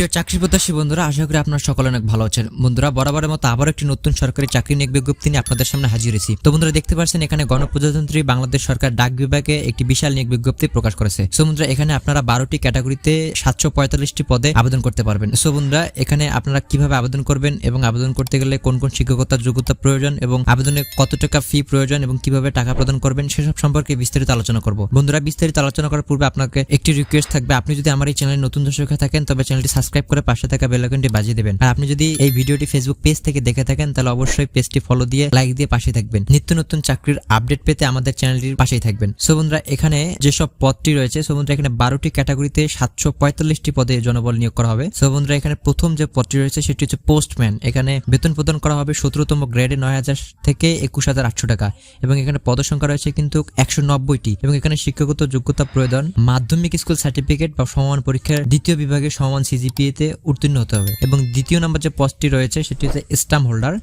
প্রিয় চাকরি প্রত্যাশী বন্ধুরা, আশা করি আপনারা সকলে অনেক ভালো আছেন। বন্ধুরা, বরাবরের মতো আবার একটি নতুন সরকারি চাকরি নিয়োগ বিজ্ঞপ্তি নিয়ে আপনাদের সামনে হাজির হয়েছি। তো বন্ধুরা, দেখতে পাচ্ছেন এখানে গণপ্রজাতন্ত্রী বাংলাদেশ সরকার ডাক বিভাগে একটি বিশাল নিয়োগ বিজ্ঞপ্তি প্রকাশ করেছে। সো বন্ধুরা, এখানে আপনারা বারোটি ক্যাটাগরিতে সাতশো পঁয়তাল্লিশটি পদে আবেদন করতে পারবেন। সো বন্ধুরা, এখানে আপনারা কীভাবে আবেদন করবেন এবং আবেদন করতে গেলে কোন কোন শিক্ষকতার যোগ্যতা প্রয়োজন এবং আবেদনে কত টাকা ফি প্রয়োজন এবং কীভাবে টাকা প্রদান করবেন, সেসব সম্পর্কে বিস্তারিত আলোচনা করব। বন্ধুরা, বিস্তারিত আলোচনা করার পূর্বে আপনাকে একটি রিকোয়েস্ট থাকবে। আপনি যদি আমার এই চ্যানেলে নতুন দর্শক থাকেন, তবে চ্যানেলটি সাবস্ক্রাইব করে পাশে থাকা বেল আইকনটি বাজিয়ে দেবেন। আর আপনি যদি এই ভিডিওটি ফেসবুক পেজ থেকে দেখে থাকেন, তাহলে অবশ্যই পেজটি ফলো দিয়ে লাইক দিয়ে পাশে থাকবেন। নিত্য নতুন চাকরির আপডেট পেতে আমাদের চ্যানেলটির পাশেই থাকবেন। সো বন্ধুরা, এখানে যেসব পদটি রয়েছে, সো বন্ধুরা, এখানে বারোটি ক্যাটাগরিতে সাতশো পঁয়তাল্লিশটি পদে জনবল নিয়োগ করা হবে। সো বন্ধুরা, এখানে প্রথম যে পদটি রয়েছে, সেটি হচ্ছে পোস্টম্যান এখানে বেতন প্রদান করা হবে সতেরোতম গ্রেডে নয় হাজার থেকে একুশ হাজার আটশো টাকা। এবং এখানে পদসংখ্যা রয়েছে কিন্তু একশো নব্বইটি। এবং এখানে শিক্ষাগত যোগ্যতা প্রয়োজন, মাধ্যমিক স্কুল সার্টিফিকেট বা সমান পরীক্ষার দ্বিতীয় বিভাগে সমান সিজিপিএ তে উত্তীর্ণ হতে হবে। এবং দ্বিতীয় নম্বর যে পদটি রয়েছে সেটি হচ্ছে স্টাম্প হোল্ডার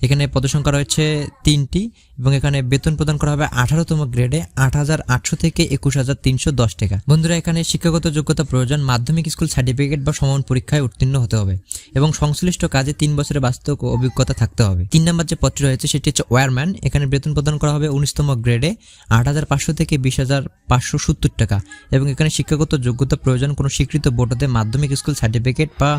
এখানে পদসংখ্যা রয়েছে তিনটি এবং এখানে বেতন প্রদান করা হবে আঠারোতম গ্রেডে আট হাজার আটশো থেকে একুশ হাজার তিনশো দশ টাকা। বন্ধুরা, এখানে শিক্ষাগত যোগ্যতা প্রয়োজন, মাধ্যমিক স্কুল সার্টিফিকেট বা সমান পরীক্ষায় উত্তীর্ণ হতে হবে এবং সংশ্লিষ্ট কাজে তিন বছরের বাস্তব অভিজ্ঞতা থাকতে হবে। তিন নম্বর যে পদটি রয়েছে, সেটি হচ্ছে ওয়ারম্যান। এখানে বেতন প্রদান করা হবে উনিশতম গ্রেডে আট হাজার পাঁচশো থেকে বিশ হাজার পাঁচশো সত্তর টাকা এবং এখানে শিক্ষাগত যোগ্যতা প্রয়োজন কোনো স্বীকৃত বোর্ডতে মাধ্যমিক স্কুল সার্টিফিকেট বা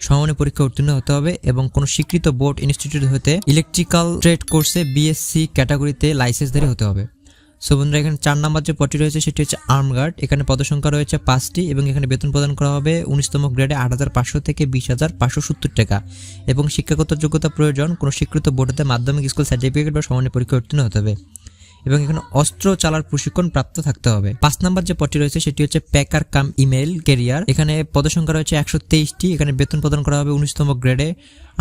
সমানে পরীক্ষা উত্তীর্ণ হতে হবে এবং কোনো স্বীকৃত বোর্ড ইনস্টিটিউট হতে ইলেকট্রিক্যাল ট্রেড কোর্সে বিএসসি ক্যাটাগরিতে লাইসেন্সধারী হতে হবে। সো বন্ধুরা, এখানে চার নাম্বার যে পদটি রয়েছে, সেটি হচ্ছে আর্মগার্ড এখানে পদসংখ্যা রয়েছে পাঁচটি এবং এখানে বেতন প্রদান করা হবে উনিশতম গ্রেডে আট হাজার পাঁচশো থেকে বিশ হাজার পাঁচশো সত্তর টাকা। এবং শিক্ষাগত যোগ্যতা প্রয়োজন, কোনো স্বীকৃত বোর্ডেতে মাধ্যমিক স্কুল সার্টিফিকেট বা সমানে পরীক্ষা উত্তীর্ণ হতে হবে। এবং এখানে অস্ত্র চালার প্রশিক্ষণ প্রাপ্ত থাকতে হবে। পাঁচ নাম্বার যে পদটি রয়েছে, সেটি হচ্ছে প্যাকার কাম ইমেল কেরিয়ার এখানে পদসংখ্যা রয়েছে একশো তেইশটি, এখানে বেতন প্রদান করা হবে উনিশতম গ্রেডে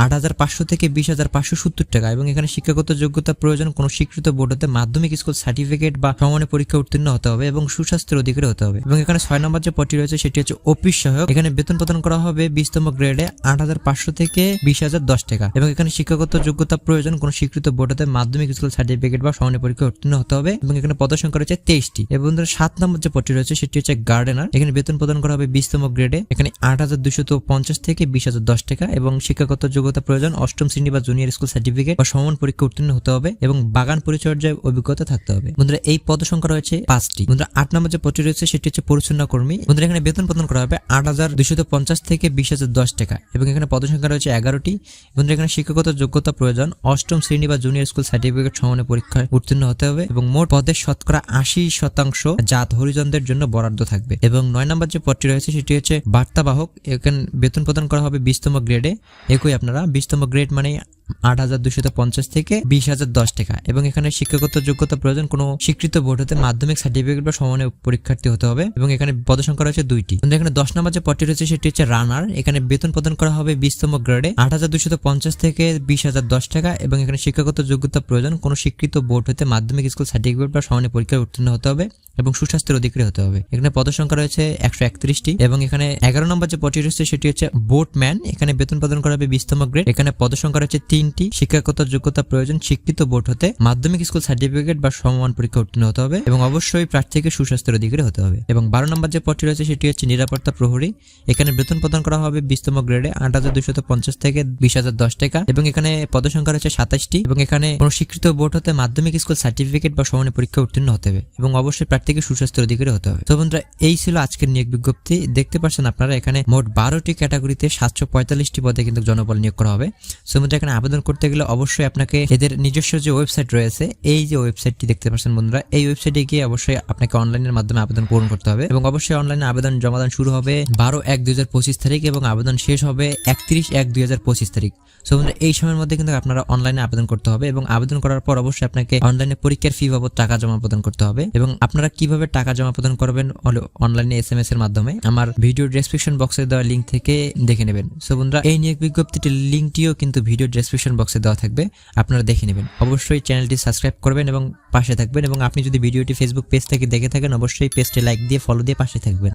আট হাজার পাঁচশো থেকে বিশ হাজার পাঁচশো সত্তর টাকা এবং এখানে শিক্ষাগত যোগ্যতা প্রয়োজন কোনো স্বীকৃত বোর্ড হতে মাধ্যমিক স্কুল সার্টিফিকেট বা সমানে পরীক্ষা উত্তীর্ণ হতে হবে এবং সুস্বাস্থ্যের অধিকারী হতে হবে। এবং এখানে ছয় নম্বর যে পদটি রয়েছে সেটি হচ্ছে অফিস সহায়ক। এখানে বেতন প্রদান করা হবে বিশতম গ্রেডে আট হাজার পাঁচশো থেকে বিশ হাজার দশ টাকা এবং এখানে শিক্ষাগত যোগ্যতা প্রয়োজন কোনো স্বীকৃত বোর্ড হতে মাধ্যমিক স্কুল সার্টিফিকেট বা সমানে পরীক্ষা উত্তীর্ণ হতে হবে এবং এখানে পদসংখ্যা রয়েছে তেইশটি। এবং সাত নম্বর যে পদটি রয়েছে সেটি হচ্ছে গার্ডেনার। এখানে বেতন প্রদান করা হবে বিশতম গ্রেডে। এখানে আট হাজার দুশো পঞ্চাশ থেকে বিশ হাজার দশ টাকা এবং শিক্ষাগত যোগ্যতা প্রয়োজন, অষ্টম শ্রেণি বা জুনিয়র স্কুল সার্টিফিকেট বা সমান পরীক্ষা উত্তীর্ণ হতে হবে এবং বাগান পরিচর্যায় অভিজ্ঞতা থাকতে হবে। বন্ধুরা, এই পদ সংখ্যা রয়েছে পাঁচটি। বন্ধুরা, আট নম্বর যে পদটি রয়েছে, সেটি হচ্ছে পরিচ্ছন্ন কর্মী। বন্ধুরা, এখানে বেতন প্রদান করা হবে আট হাজার দুশত পঞ্চাশ থেকে বিশ হাজার দশ টাকা এবং এখানে পদ সংখ্যা রয়েছে এগারোটি। বন্ধুরা, এখানে শিক্ষাগত যোগ্যতা প্রয়োজন, অষ্টম শ্রেণি বা জুনিয়র স্কুল সার্টিফিকেট সমানে পরীক্ষায় উত্তীর্ণ হতে হবে এবং মোট পদের শতকরা আশি শতাংশ জাত হরিজনদের জন্য বরাদ্দ থাকবে। এবং নয় নম্বর যে পদটি রয়েছে, সেটি হচ্ছে বার্তাবাহক। এখানে বেতন প্রদান করা হবে বিশতম গ্রেডে একই আপনারা বিশতম গ্রেড মানে আট হাজার দুশত পঞ্চাশ থেকে বিশ হাজার দশ টাকা। এবং এখানে শিক্ষাগত যোগ্যতা প্রয়োজন, কোনো স্বীকৃত বোর্ড হতে মাধ্যমিক সার্টিফিকেট বা সমানে পরীক্ষার্থী হতে হবে, এবং এখানে পদসংখ্যা রয়েছে দুইটি। এখানে দশ নম্বর যে পদটি রয়েছে, সেটি হচ্ছে রানার। এখানে বেতন প্রদান করা হবে বিশতম গ্রেডে আট হাজার দুশত পঞ্চাশ থেকে বিশ হাজার দশ টাকা, এবং এখানে শিক্ষাগত যোগ্যতা প্রয়োজন, কোনো স্বীকৃত বোর্ড হতে মাধ্যমিক স্কুল সার্টিফিকেট বা সমানে পরীক্ষায় উত্তীর্ণ হতে হবে, এবং সুস্বাস্থ্যের অধিকারী হতে হবে। এখানে পদসংখ্যা রয়েছে একশো একত্রিশটি, এবং এখানে এগারো নম্বর যে পদটি রয়েছে, সেটি হচ্ছে বোটম্যান এখানে বেতন প্রদান করা হবে বিশতম গ্রেড এখানে পদসংখ্যা রয়েছে তিনটি শিক্ষাগত যোগ্যতা প্রয়োজন, স্বীকৃত বোর্ড হতে মাধ্যমিক স্কুল সার্টিফিকেট বা সমমান পরীক্ষা উত্তীর্ণ হতে হবে এবং অবশ্যই প্রার্থীকে সুস্বাস্থ্যের অধিকারী হতে হবে। এবং বারো নম্বর যে পদটি রয়েছে, সেটি হচ্ছে নিরাপত্তা প্রহরী। এখানে বেতন প্রদান করা হবে বিশতম গ্রেডে আট হাজার দুশত পঞ্চাশ থেকে বিশ হাজার দশ টাকা এবং এখানে পদসংখ্যা রয়েছে সাতাশটি এবং এখানে কোনো স্বীকৃত বোর্ড হতে মাধ্যমিক স্কুল সার্টিফিকেট বা সমানে পরীক্ষা উত্তীর্ণ হতে হবে এবং অবশ্যই প্রার্থীকে সুস্বাস্থ্যের অধিকারী হতে হবে। তো বন্ধুরা, এই ছিল আজকের নিয়োগ বিজ্ঞপ্তি। দেখতে পাচ্ছেন আপনারা, এখানে মোট বারোটি ক্যাটাগরিতে সাতশো পঁয়তাল্লিশটি পদে কিন্তু জনবল নিয়োগ করা হবে। সো বন্ধুরা, এখানে আবেদন করতে গেলে অবশ্যই আপনাকে এদের নিজস্ব যে ওয়েবসাইট রয়েছে, এই যে ওয়েবসাইটটি দেখতে পাচ্ছেন বন্ধুরা, এই ওয়েবসাইটে গিয়ে অবশ্যই আপনাকে অনলাইনের মাধ্যমে আবেদন পূরণ করতে হবে এবং অবশ্যই অনলাইনে আবেদন জমাদান শুরু হবে বারো এক দুই তারিখ এবং আবেদন শেষ হবে একত্রিশ এক দুই তারিখ। সো বন্ধুরা, এই সময়ের মধ্যে কিন্তু আপনারা অনলাইনে আবেদন করতে হবে এবং আবেদন করার পর অবশ্যই আপনাকে অনলাইনে পরীক্ষার ফি বাবদ টাকা জমা প্রদান করতে হবে এবং আপনারা কীভাবে টাকা জমা প্রদান করবেন অনলাইনে এস এম এস এর মাধ্যমে আমার ভিডিও ডেসক্রিপশন বক্সে দেওয়া লিঙ্ক থেকে দেখে নেবেন। সো বন্ধুরা, এই নিয়োগ বিজ্ঞপ্তিটির লিঙ্কটিও কিন্তু ভিডিও ডেসক্রিপশন বক্সে দেওয়া থাকবে, আপনারা দেখে নেবেন। অবশ্যই চ্যানেলটি সাবস্ক্রাইব করবেন এবং পাশে থাকবেন এবং আপনি যদি ভিডিওটি ফেসবুক পেজ থেকে দেখে থাকেন, অবশ্যই পেজটি লাইক দিয়ে ফলো দিয়ে পাশে থাকবেন।